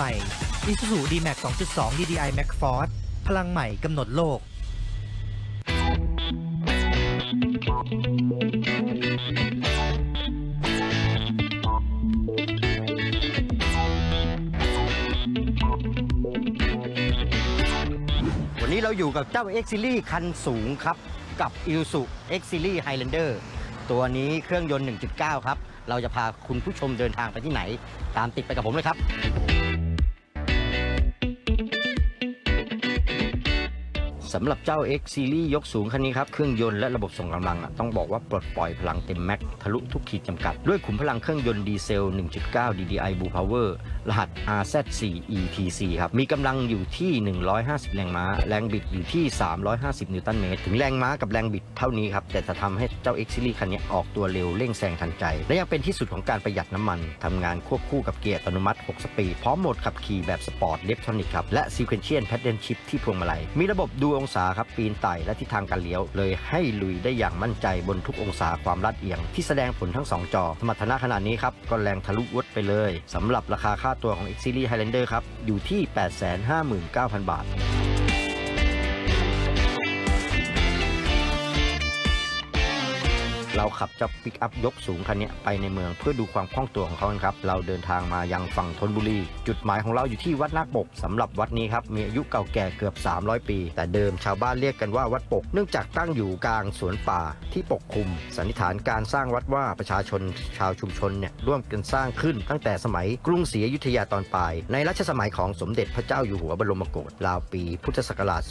ม่ Isuzu D-Max 2.2 DDI Max Force พลังใหม่กำหนดโลก วันนี้เราอยู่กับเจ้า X Series คันสูงครับ กับ i l s u X Series Highlander ตัวนี้เครื่องยนต์ 1.9 ครับ เราจะพาคุณผู้ชมเดินทางไปที่ไหน ตามติดไปกับผมเลยครับ สำหรับเจ้า X Series ยกสูงคันนี้ครับ เครื่องยนต์และระบบส่งกำลังต้องบอกว่าปลดปล่อยพลังเต็มแม็กทะลุทุกขีดจำกัด ด้วยขุมพลังเครื่องยนต์ดีเซล 1.9 DDI Blue Power รหัส RZ4 ETC ครับ มีกำลังอยู่ที่ 150 แรงม้า แรงบิดอยู่ที่ 350 นิวตันเมตร ถึงแรงม้ากับแรงบิดเท่านี้ครับ แต่จะทำให้เจ้า X Series คันนี้ออกตัวเร็วเร่งแซงทันใจ และยังเป็นที่สุดของการประหยัดน้ำมันทำงานควบคู่กับเกียร์อัตโนมัติ 6 สปีดพร้อมโหมดขับขี่แบบสปอร์ตเล็กทรอนิกครับและ Sequential Pattern Shift ที่พวงมาลัยมีระบบดูองศาครับปีนไต่และทิศทางการเลี้ยว เลยให้ลุยได้อย่างมั่นใจบนทุกองศาความลาดเอียง ที่แสดงผลทั้ง 2 จอ สมรรถนะขนาดนี้ครับก็แรงทะลุวัดไปเลย สำหรับราคาค่าตัวของ X Series Highlander ครับอยู่ที่ 859,000 บาท เราขับเจ้าปิกอัพยกสูงคันนี้ไปในเมืองเพื่อดูความคล่องตัวของเขาครับ เราเดินทางมายังฝั่งธนบุรี จุดหมายของเราอยู่ที่วัดนาคปกสำหรับวัดนี้ครับ มีอายุเก่าแก่เกือบ 300 ปี แต่เดิมชาวบ้านเรียกกันว่าวัดปก เนื่องจากตั้งอยู่กลางสวนป่าที่ปกคลุม สันนิษฐานการสร้างวัดว่าประชาชนชาวชุมชนเนี่ยร่วมกันสร้างขึ้นตั้งแต่สมัยกรุงศรีอยุธยาตอนปลาย ในรัชสมัยของสมเด็จพระเจ้าอยู่หัวบรมโกศราวปีพุทธศักราช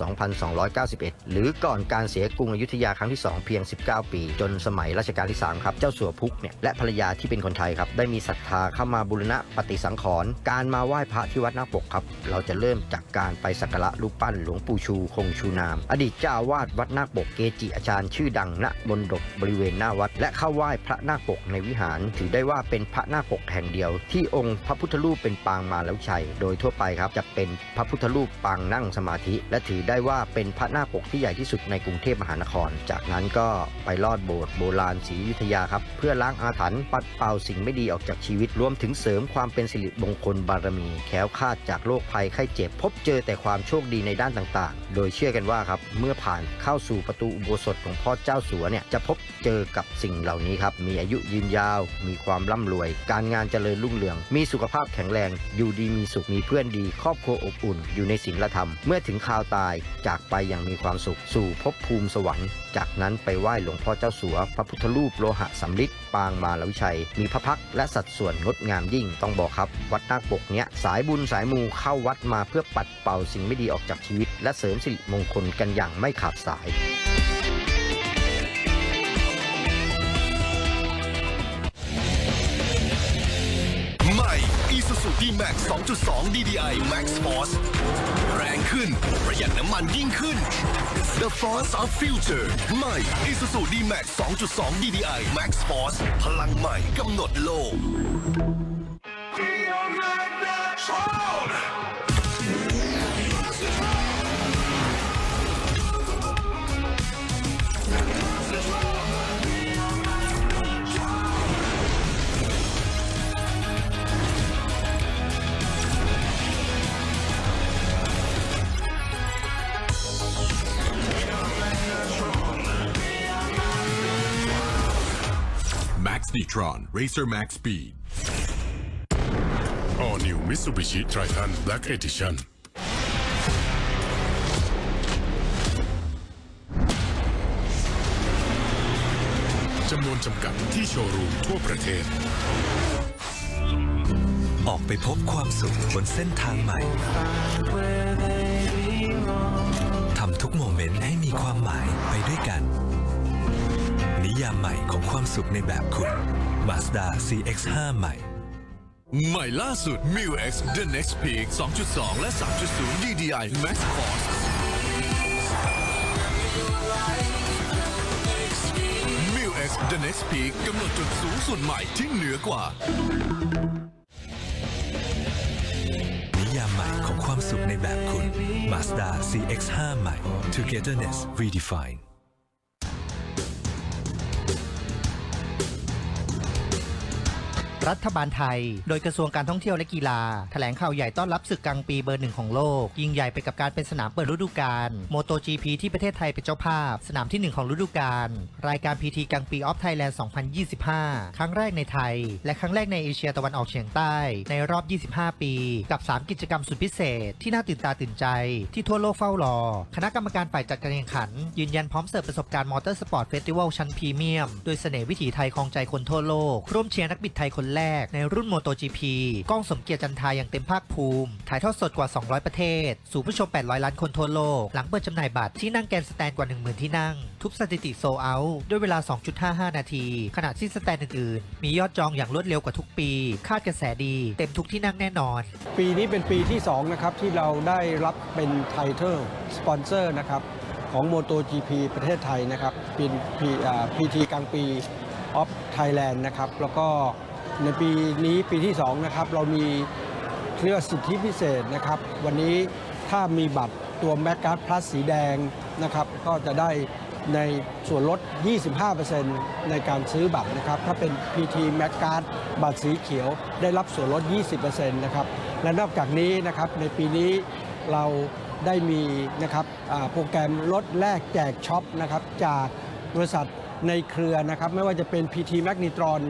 2291 หรือก่อนการเสียกรุงอยุธยาครั้งที่ 2 เพียง 19 ปี จนสมัยรัชกาลที่ 3 ครับ เจ้าสัวพุกเนี่ยและภรรยาที่เป็นคนไทยครับ ได้มีศรัทธาเข้ามาบูรณะปฏิสังขรณ์การมาไหว้พระที่วัดนาปกครับ เราจะเริ่มจากการไปสักการะรูปปั้นหลวงปู่ชูคงชูนาม อดีตเจ้าอาวาสวัดนาคปกเกจิอาจารย์ชื่อดังณมณฑปบริเวณหน้าวัด และเข้าไหว้พระนาคปกในวิหาร ถือได้ว่าเป็นพระนาคปกแห่งเดียว ที่องค์พระพุทธรูปเป็นปางมาแล้วชัย โดยทั่วไปครับจะเป็นพระพุทธรูปปางนั่งสมาธิ และถือได้ว่าเป็นพระนาคปกที่ใหญ่ที่สุดในกรุงเทพมหานคร จากนั้นก็ไปลอดโบสถ์โบราณศรีอยุธยาครับ เพื่อล้างอาถรรพ์ปัดเป่าสิ่งไม่ดีออกจากชีวิตรวมถึงเสริมความเป็นสิริมงคลบารมี แค้วคลาดจากโรคภัยไข้เจ็บ พบเจอแต่ความโชคดีในด้านต่างๆ โดยเชื่อกันว่าครับ เมื่อผ่านเข้าสู่ประตูอุโบสถของพ่อเจ้าสัวเนี่ยจะพบเจอกับสิ่งเหล่านี้ครับมีอายุยืนยาว มีความร่ำรวย การงานเจริญรุ่งเรือง มีสุขภาพแข็งแรง อยู่ดีมีสุขมีเพื่อนดี ครอบครัวอบอุ่น อยู่ในศีลธรรม เมื่อถึงคราวตายจากไปอย่างมีความสุขสู่ภพภูมิสวรรค์ จากนั้นไปไหว้หลวงพ่อเจ้าสัวพระพุทธรูปโลหะสำริดปางมาลวิชัย มีพระพักและสัดส่วนงดงามยิ่งต้องบอกครับ วัดนาคปกเนี้ยสายบุญสายมูเข้าวัดมาเพื่อปัดเป่าสิ่งไม่ดีออกจากชีวิต และเสริมสิริมงคลกันอย่างไม่ขาดสาย Max 2.2 DDI Max Force แรงขึ้น ประหยัดน้ำมันยิ่งขึ้น The Force of Future ใหม่ Isuzu D-Max 2.2 DDI Max Force พลังใหม่กำหนดโลก Max Nitron Racer Max Speed All New Mitsubishi Triton Black Edition จำนวนจำกัดที่โชว์รูมทั่วประเทศ ออกไปพบความสุขบนเส้นทางใหม่ ทำทุกโมเมนต์ให้มีความหมายไปด้วยกัน นิยามใหม่ของความสุขในแบบคุณ Mazda CX-5 ใหม่ ใหม่ล่าสุด m i u X The Next Peak 2.2 และ 3.0 DDI Max Force m i u X The Next Peak กำหนดจุดสูงสุดใหม่ที่เหนือกว่า นิยามใหม่ของความสุขในแบบคุณ Mazda CX-5 ใหม่ Togetherness Redefined รัฐบาลไทย โดยกระทรวงการท่องเที่ยวและกีฬา แถลงข่าวใหญ่ต้อนรับศึกกลางปีเบอร์หนึ่งของโลก ยิ่งใหญ่ไปกับการเป็นสนามเปิดฤดูกาลโมโต GP ที่ประเทศไทยเป็นเจ้าภาพ สนามทีหนึ่1 ของฤดูกาลรายการ PT กลางปีออฟไทยแลนด์ 2025 ครั้งแรกในไทย และครั้งแรกในเอเชียตะวันออกเฉียงใต้ ในรอบ 25 ปี กับ 3 กิจกรรมสุดพิเศษ ที่น่าตื่นตาตื่นใจ ที่ทั่วโลกเฝ้ารอ คณะกรรมการฝ่ายจัดการแข่งขัน ยืนยันพร้อมเสิร์ฟประสบการณ์มอเตอร์สปอร์ตเฟสติวัลชั้นพรีเมียมโดยเสน่ห์วิถีไทยครองใจคนทั่วโลกร่วมเชียร์นักบิดไทยคนแรกในรุ่นโมโต GP ก้องสมเกียรติจันทาอย่างเต็มภาคภูมิ ถ่ายทอดสดกว่า 200 ประเทศ สู่ผู้ชม 800 ล้านคนทั่วโลก หลังเปิดจำหน่ายบัตรที่นั่งแกนสแตนกว่า 10,000 ที่นั่ง ทุบสถิติโซเอาด้วยเวลา 2.55 นาที ขณะที่สแตนอื่นๆ มียอดจองอย่างรวดเร็วกว่าทุกปี คาดกระแสดี เต็มทุกที่นั่งแน่นอน ปีนี้เป็นปีที่2นะครับที่เราได้รับเป็นไทเทลสปอนเซอร์นะครับของ MotoGP ประเทศไทยนะครับเป็นพีทีกลางปีออฟไทยแลนด์นะครับ แล้วก็ ในปีนี้ปีที่2นะครับเรามีเรียกว่าสิทธิพิเศษนะครับ วันนี้ถ้ามีบัตรตัวแมกการ์ดพลัสสีแดงนะครับ ก็จะได้ในส่วนลด 25%ในการซื้อบัตรนะครับ ถ้าเป็น PT m a c Card บัตรสีเขียวได้รับส่วนลด 20%นะครับ และนอกจากนี้นะครับในปีนี้เราได้มีนะครับโปรแกรมลดแลกแจกช็อปนะครับจากบริษัทในเครือนะครับ ไม่ว่าจะเป็น PT Magnetron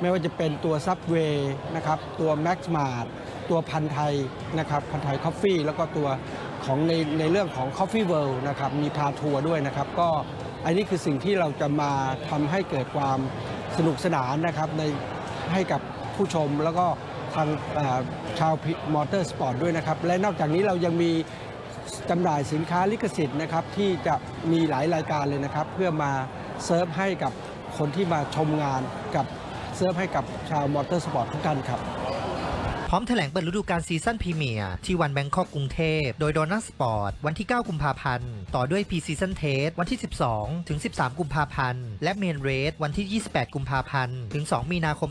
ไม่ว่าจะเป็นตัว Subway นะครับตัว Max Mart ตัวพันไทยนะครับพันไทย Coffee แล้วก็ตัวของในในเรื่องของ Coffee World นะครับมีพาทัวร์ด้วยนะครับ ก็อันนี้คือสิ่งที่เราจะมาทำให้เกิดความสนุกสนานนะครับในให้กับผู้ชมแล้วก็ทางชาวมอเตอร์สปอร์ตด้วยนะครับ และนอกจากนี้เรายังมีจำหน่ายสินค้าลิขสิทธิ์นะครับที่จะมีหลายรายการเลยนะครับ เพื่อมาเซิร์ฟให้กับคนที่มาชมงานกับ เซิร์ฟให้กับชาวมอเตอร์สปอร์ตทุกท่านครับพร้อมแถลงเปิดฤดูกาลซีซั่นพรีเมียร์ที่วันแบงคอกกรุงเทพ โดยโดนัสสปอร์ตวันที่ 9 กุมภาพันธ์ ต่อด้วยพีซีซั่นเทสวันที่ 12 ถึง 13 กุมภาพันธ์ และเมนเรสวันที่ 28 กุมภาพันธ์ ถึง 2 มีนาคม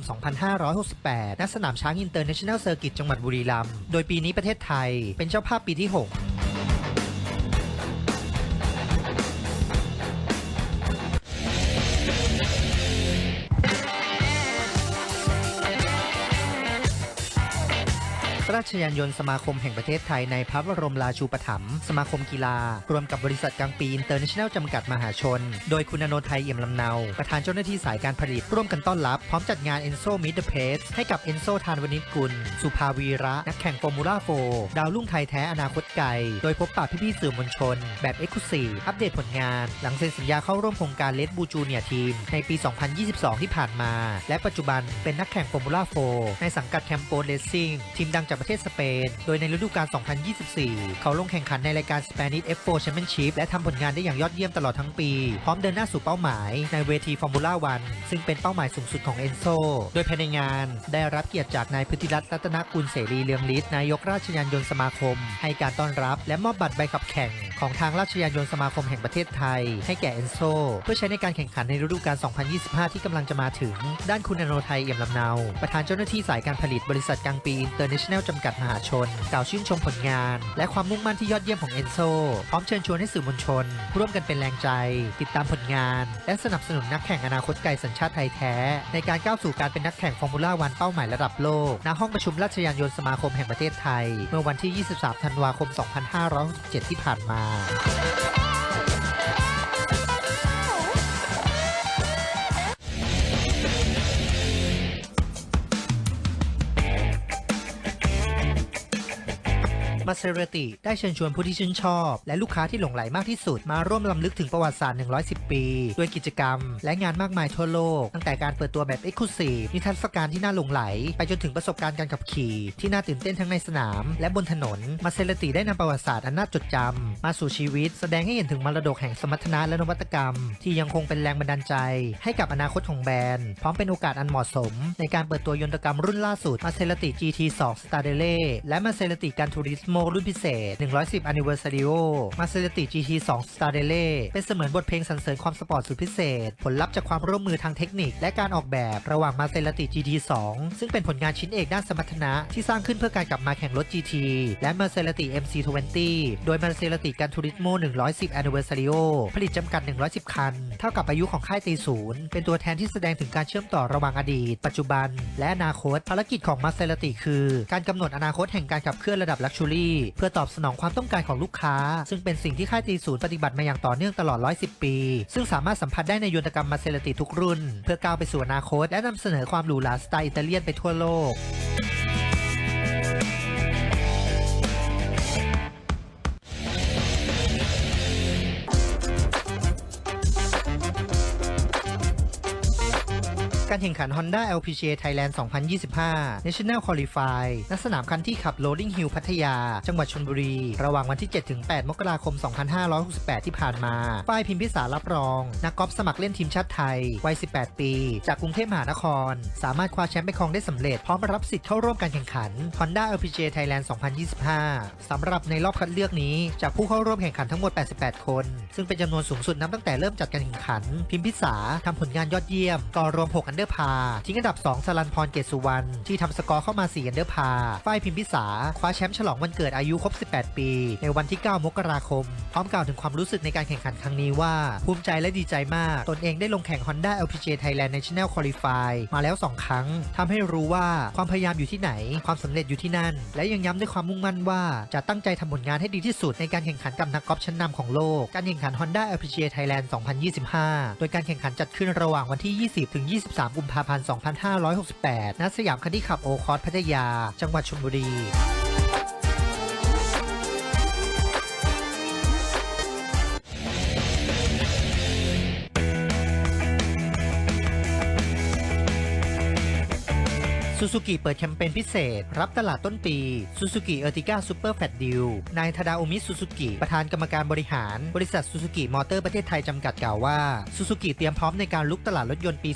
2568 ณ สนามช้างอินเตอร์เนชั่นแนลเซอร์กิตจังหวัดบุรีรัมย์ โดยปีนี้ประเทศไทยเป็นเจ้าภาพปีที่ 6 ชยานยนต์สมาคมแห่งประเทศไทยในพระบรมราชูปถัมภ์สมาคมกีฬา รวมกับบริษัทกลางปีอินเตอร์เนชั่นแนลจำกัดมหาชน โดยคุณอโนไทยเอี่ยมลำเนา ประธานเจ้าหน้าที่สายการผลิต ร่วมกันต้อนรับ พร้อมจัดงาน Enzo Meet the Press ให้กับ Enzo ทานวนิชกุล สุภาวีระ นักแข่งฟอร์มูล่าโฟดาวรุ่งไทยแท้อนาคตไกล โดยพบปะพี่ๆสื่อมวลชน แบบเอ็กซ์คลูซีฟอัปเดตผลงาน หลังเซ็นสัญญาเข้าร่วมโครงการเลดบูจูเนียทีมในปี 2022 ที่ผ่านมา และปัจจุบันเป็นนักแข่งฟอร์มูล่าโฟในสังกัดแคมโปเลสซิ่งทีมดังจากประเทศสเปน โดยในฤดูกาล 2024 เขาลงแข่งขันในรายการ Spanish F4 Championship และทำผลงานได้อย่างยอดเยี่ยมตลอดทั้งปี พร้อมเดินหน้าสู่เป้าหมายในเวทีฟอร์มูล่าวันซึ่งเป็นเป้าหมายสูงสุดของเอนโซ โดยภายในงานได้รับเกียรติจากนายพฤติรัตน์รัตนกุลเสรีเลืองฤทธิ์นายกราชยานยนต์สมาคม ให้การต้อนรับและมอบบัตรใบขับแข่งของทางราชยานยนต์สมาคมแห่งประเทศไทย ให้แก่เอนโซ เพื่อใช้ในการแข่งขันในฤดูกาล 2025 ที่กำลังจะมาถึง ด้านคุณอโนไทยเอี่ยมลำเนา ประธานเจ้าหน้าที่สายการผลิตบริษัทกลางปีอินเตอร์เนชั่นแนลจำกัดมหาชน กล่าวชื่นชมผลงาน และความมุ่งมั่นที่ยอดเยี่ยมของเอนโซพร้อมเชิญชวนให้สื่อมวลชน ร่วมกันเป็นแรงใจ ติดตามผลงาน และสนับสนุนนักแข่งอนาคตไกลสัญชาติไทยแท้ ในการก้าวสู่การเป็นนักแข่งฟอร์มูล่าวันเป้าหมายระดับโลกณห้องประชุมราชยานยนต์สมาคมแห่งประเทศไทย เมื่อวันที่ 23 ธันวาคม 2567 ที่ผ่านมา มาเซเรติได้เชิญชวนผู้ที่ชื่นชอบ และลูกค้าที่หลงไหลมากที่สุด มาร่วมลำลึกถึงประวัติศาสตร์ 110 ปี ด้วยกิจกรรม และงานมากมายทั่วโลก ตั้งแต่การเปิดตัวแบบ e x c l u s i v e นิทรรศการที่น่าหลงไหล ไปจนถึงประสบการณ์การขับขี่ ที่น่าตื่นเต้นทั้งในสนาม และบนถนน มาเซเรติได้นำประวัติศาสตร์อันน่าจดจำมาสู่ชีวิต แสดงให้เห็นถึงมรดกแห่งสมรรถนะและนวัตกรรม ที่ยังคงเป็นแรงบันดาลใจ ให้กับอนาคตของแบรนด์พร้อมเป็นโอกาสอันเหมาะสม ในการเปิดตัวยนตกรรมรุ่นล่าสุดมาเซ r ติ GT2 s t a r d e l e และมาเซ r ติการทูริสโม Turismo รุ่นพิเศษ 110 Anniversario Maserati GT2 Stradale เป็นเสมือนบทเพลงสรรเสริญความสปอร์ตสุดพิเศษ ผลลัพธ์จากความร่วมมือทางเทคนิค และการออกแบบระหว่าง Maserati GT2 ซึ่งเป็นผลงานชิ้นเอกด้านสมรรถนะที่สร้างขึ้นเพื่อการกลับมาแข่งรถ GT และ Maserati MC20 โดย Maserati Gran Turismo 110 Anniversario ผลิตจำกัด 110 คัน เท่ากับอายุของค่ายตีศูนย์เป็นตัวแทนที่แสดงถึงการเชื่อมต่อระหว่างอดีต ปัจจุบัน และอนาคต ภารกิจของ Maserati คือ การกำหนดอนาคตแห่งการขับเคลื่อนระดับลักชูรี่เพื่อตอบสนองความต้องการของลูกค้า ซึ่งเป็นสิ่งที่ค่ายตีศูนย์ปฏิบัติมาอย่างต่อเนื่องตลอด 110 ปี ซึ่งสามารถสัมผัสได้ในยนตกรรมมาเซเลติทุกรุ่น เพื่อก้าวไปสู่อนาคตและนำเสนอความหรูหราสไตล์อิตาเลียนไปทั่วโลก การแข่งขัน Honda LPGA Thailand 2025 National Qualify ณ สนามคันที่ขับ Rolling Hill พัทยา จังหวัดชลบุรี ระหว่างวันที่ 7-8 มกราคม 2568 ที่ผ่านมา ฝ้ายพิมพิสารรับรอง นักกอล์ฟสมัครเล่นทีมชาติไทย วัย 18 ปี จากกรุงเทพมหานคร สามารถคว้าแชมป์ไปครองได้สำเร็จ พร้อมรับสิทธิ์เข้าร่วมการแข่งขัน Honda LPGA Thailand 2025 สำหรับในรอบคัดเลือกนี้ จากผู้เข้าร่วมแข่งขันทั้งหมด 88 คน ซึ่งเป็นจำนวนสูงสุดนับตั้งแต่เริ่มจัดการแข่งขัน พิมพิสาทำผลงานยอดเยี่ยมกอรวม 6 อันเดอร์พาทิ้งอันดับ 2 สลันพรเกตสุวรรณที่ทำสกอร์เข้ามา4อันเดอร์พาฝ้ายพิมพิสาคว้าแชมป์ฉลองวันเกิดอายุครบ 18 ปี ในวันที่ 9 มกราคม พร้อมกล่าวถึงความรู้สึกในการแข่งขันครั้งนี้ว่า ภูมิใจและดีใจมาก ตนเองได้ลงแข่ง Honda LPGA Thailand National Qualify มาแล้ว 2 ครั้งทำให้รู้ว่าความพยายามอยู่ที่ไหน ความสำเร็จอยู่ที่นั่น และยังย้ำด้วยความมุ่งมั่นว่าจะตั้งใจทำผลงานให้ดีที่สุดในการแข่งขันกับนักกอล์ฟชั้นนำของโลก การแข่งขัน Honda LPGA Thailand 2025 โดยการแข่งขันจัดขึ้นระหว่างวันที่3 กุมภาพันธ์ 2568 ณ สยามคันที่ขับโอคอร์สพัทยา จังหวัดชลบุรี ซูซูกิเปิดแคมเปญพิเศษ รับตลาดต้นปีซูซูกิเออร์ติก้าซูเปอร์แฟตดิวนายธดาโอมิซูซูกิประธานกรรมการบริหาร บริษัทซูซูกิมอเตอร์ประเทศไทยจำกัดกล่าวว่าซูซูกิเตรียมพร้อมในการลุกตลาดรถยนต์ปี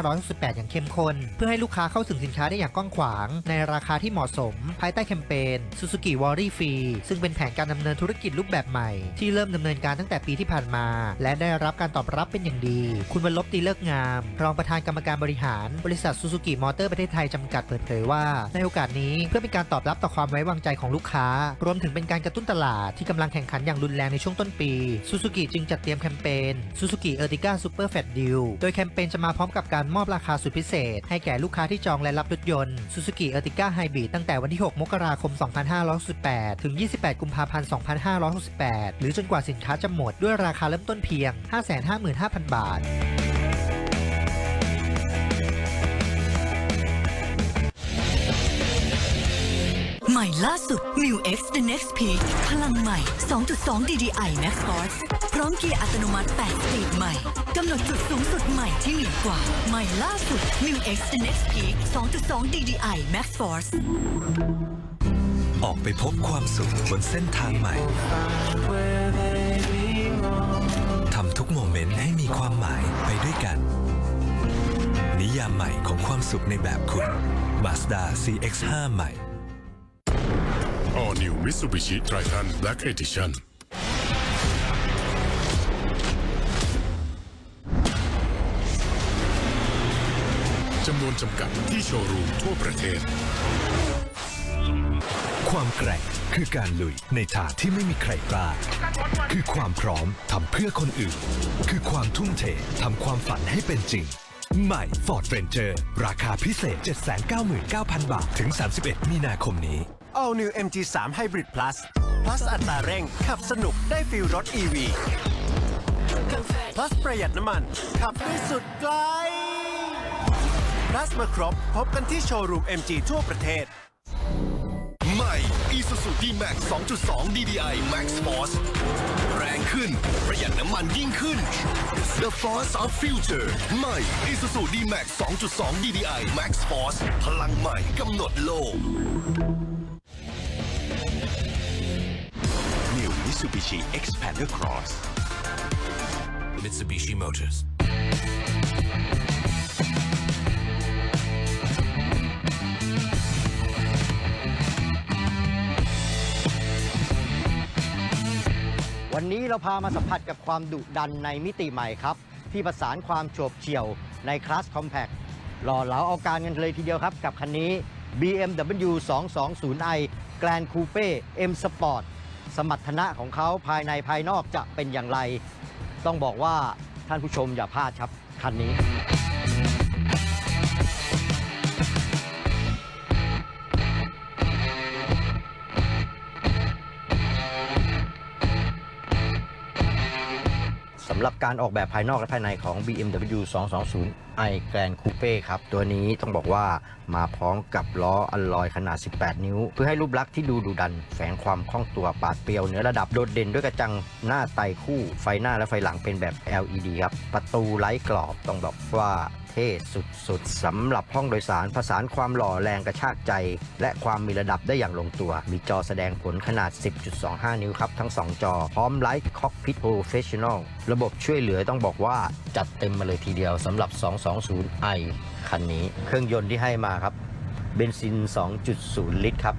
2568 อย่างเข้มข้น เพื่อให้ลูกค้าเข้าถึงสินค้าได้อย่างกว้างขวาง ในราคาที่เหมาะสม ภายใต้แคมเปญซูซูกิวอรี่ฟรีซึ่งเป็นแผนการดำเนินธุรกิจรูปแบบใหม่ ที่เริ่มดำเนินการตั้งแต่ปีที่ผ่านมา และได้รับการตอบรับเป็นอย่างดี คุณบรรลบตีเลิกงาม รองประธานกรรมการบริหาร บริษัทซูซูกิมอเตอร์ประเทศไทยจำกัดเปิดเผยว่า ในโอกาสนี้เพื่อเป็นการตอบรับต่อความไว้วางใจของลูกค้า รวมถึงเป็นการกระตุ้นตลาดที่กำลังแข่งขันอย่างรุนแรงในช่วงต้นปีซูซูกิจึงจัดเตรียมแคมเปญซูซูกิเออร์ติก้าซูเปอร์แฟตดิวโดยแคมเปญจะมาพร้อมกับการมอบราคาสุดพิเศษ ให้แก่ลูกค้าที่จองและรับรถยนต์ซูซูกิเออร์ติก้าไฮบริดตั้งแต่วันที่ 6 มกราคม 2568 ถึง 28 กุมภาพันธ์ 2568 หรือจนกว่าสินค้าจะหมดด้วยราคาเริ่มต้นเพียง 555,000 บาท ม่ล่าสุด New X The Next Peak พลังใหม่ 2.2 DDI Max Force พร้อมเกียร์อัตโนมัติ 8 สปีดใหม่ กำหนดจุดสูงสุดใหม่ที่เหนือกว่า ใหม่ล่าสุด New X The Next Peak 2.2 DDI Max Force ออกไปพบความสุขบนเส้นทางใหม่ ทำทุกโมเมนต์ให้มีความหมายไปด้วยกัน นิยามใหม่ของความสุขในแบบคุณ Mazda CX-5 ใหม่ New Mitsubishi Triton Black Edition จำนวนจำกัดที่โชว์รูมทั่วประเทศ ความแกร่งคือการลุยในทางที่ไม่มีใครกล้า คือความพร้อมทำเพื่อคนอื่น คือความทุ่มเททำความฝันให้เป็นจริง ใหม่ Ford Ranger ราคาพิเศษ 799,000 บาท ถึง 31 มีนาคมนี้ All New MG3 Hybrid Plus Plus อัตราเร่ง ขับสนุกได้ฟิลรถ EV Plus ประหยัดน้ำมัน ขับได้สุดไกล Plus มาครบ พบกันที่โชว์รูม MG ทั่วประเทศ ใหม่ Isuzu D-Max 2.2 DDI Max Force แรงขึ้น ประหยัดน้ำมันยิ่งขึ้น The Force of Future ใหม่ Isuzu D-Max 2.2 DDI Max Force พลังใหม่กำหนดโลก Mitsubishi Xpander Cross Mitsubishi Motors. วันนี้เราพามาสัมผัสกับความดุดันในมิติใหม่ครับ ที่ประสานความโฉบเฉี่ยวในคลาสคอมแพคหล่อเหลาเอาการกันเลยทีเดียวครับ กับคันนี้ BMW 220i Grand Coupe M Sport สมรรถนะของเขาภายในภายนอกจะเป็นอย่างไร ต้องบอกว่าท่านผู้ชมอย่าพลาดครับ คันนี้สำหรับการออกแบบภายนอกและภายในของ BMW 220 220i Grand Coupe ครับ ตัวนี้ต้องบอกว่ามาพร้อมกับล้ออัลลอยขนาด 18 นิ้ว เพื่อให้รูปลักษณ์ที่ดูดุดัน แฝงความคล่องตัวปาดเปรียวเหนือระดับโดดเด่นด้วยกระจังหน้าไตคู่ไฟหน้าและไฟหลังเป็นแบบ LED ครับ ประตูไร้กรอบต้องบอกว่าเท่สุดๆสำหรับห้องโดยสารผสานความหล่อแรงกระชากใจ และความมีระดับได้อย่างลงตัว มีจอแสดงผลขนาด 10.25 นิ้วครับทั้ง 2 จอ พร้อมไลท์คอกพิทโปรเฟชชั่นอลระบบช่วยเหลือต้องบอกว่าจัดเต็มมาเลยทีเดียวสำหรับ 220i คันนี้ เครื่องยนต์ที่ให้มาครับ เบนซิน 2.0 ลิตรครับ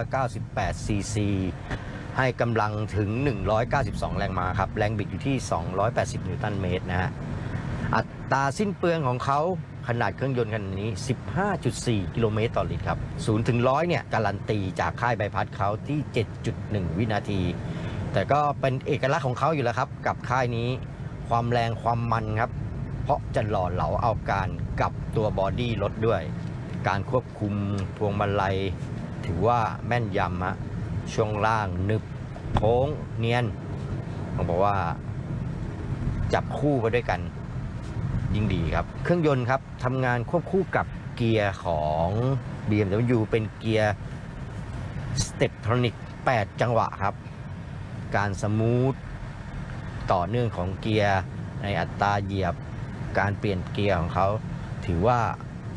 1,998 ซีซี ให้กำลังถึง 192 แรงม้าครับ แรงบิดอยู่ที่ 280 นิวตันเมตรนะฮะ อัตราสิ้นเปลืองของเขาขนาดเครื่องยนต์คันนี้ 15.4 กิโลเมตรต่อลิตรครับ0ถึง100 เนี่ย การันตีจากค่ายใบพัดเขาที่ 7.1 วินาที แต่ก็เป็นเอกลักษณ์ของเขาอยู่แล้วครับ กับค่ายนี้ความแรงความมันครับ เพราะจะหล่อเหลาเอาการกับตัวบอดี้รถด้วย การควบคุมพวงมาลัย ถือว่าแม่นยำฮะช่วงล่างนึบโค้งเนียนต้องบอกว่า จับคู่ไปด้วยกัน ยิ่งดีครับ เครื่องยนต์ครับทำงานควบคู่กับเกียร์ของ BMW เป็นเกียร์ Steptronic 8จังหวะครับ การสมูทต่อเนื่องของเกียร์ในอัตราเหยียบ การเปลี่ยนเกียร์ของเขาถือว่า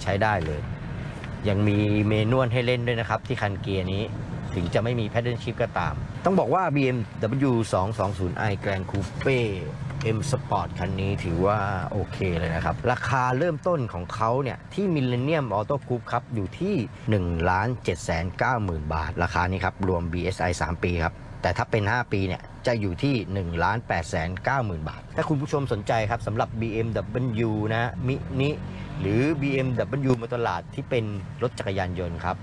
ใช้ได้เลย ยังมีเมนวลให้เล่นด้วยนะครับ ที่คันเกียร์นี้ถึงจะไม่มี Paddle Shift ก็ตาม ต้องบอกว่า BMW 220i Grand Coupe M Sport คันนี้ถือว่าโอเคเลยนะครับ ราคาเริ่มต้นของเขาเนี่ย ที่ Millennium Auto Group ครับ อยู่ที่ 1 7 9 0 0 0 0 บาท ราคานี้ครับ รวม BSI 3 ปีครับ แต่ถ้าเป็น 5 ปีเนี่ย จะอยู่ที่ 1 8 9 0 0 0 0 บาท ถ้าคุณผู้ชมสนใจครับสำหรับ BMW นะมินิหรือ BMW มอเตอร์ลาดที่เป็นรถจักรยานยนต์ครับ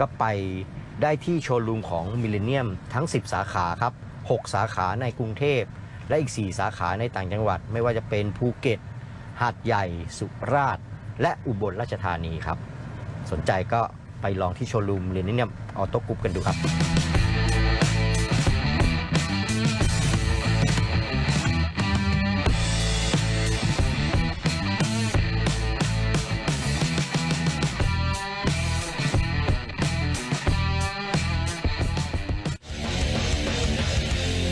ก็ไปได้ที่โชว์รูมของมิเลเนียมทั้ง 10 สาขาครับ 6 สาขาในกรุงเทพ และอีก 4 สาขาในต่างจังหวัด ไม่ว่าจะเป็นภูเก็ต หาดใหญ่ สุราษฎร์และอุบลราชธานีครับ สนใจก็ไปลองที่โชว์รูมมิเลเนียมออโต้กรุ๊ปกันดูครับ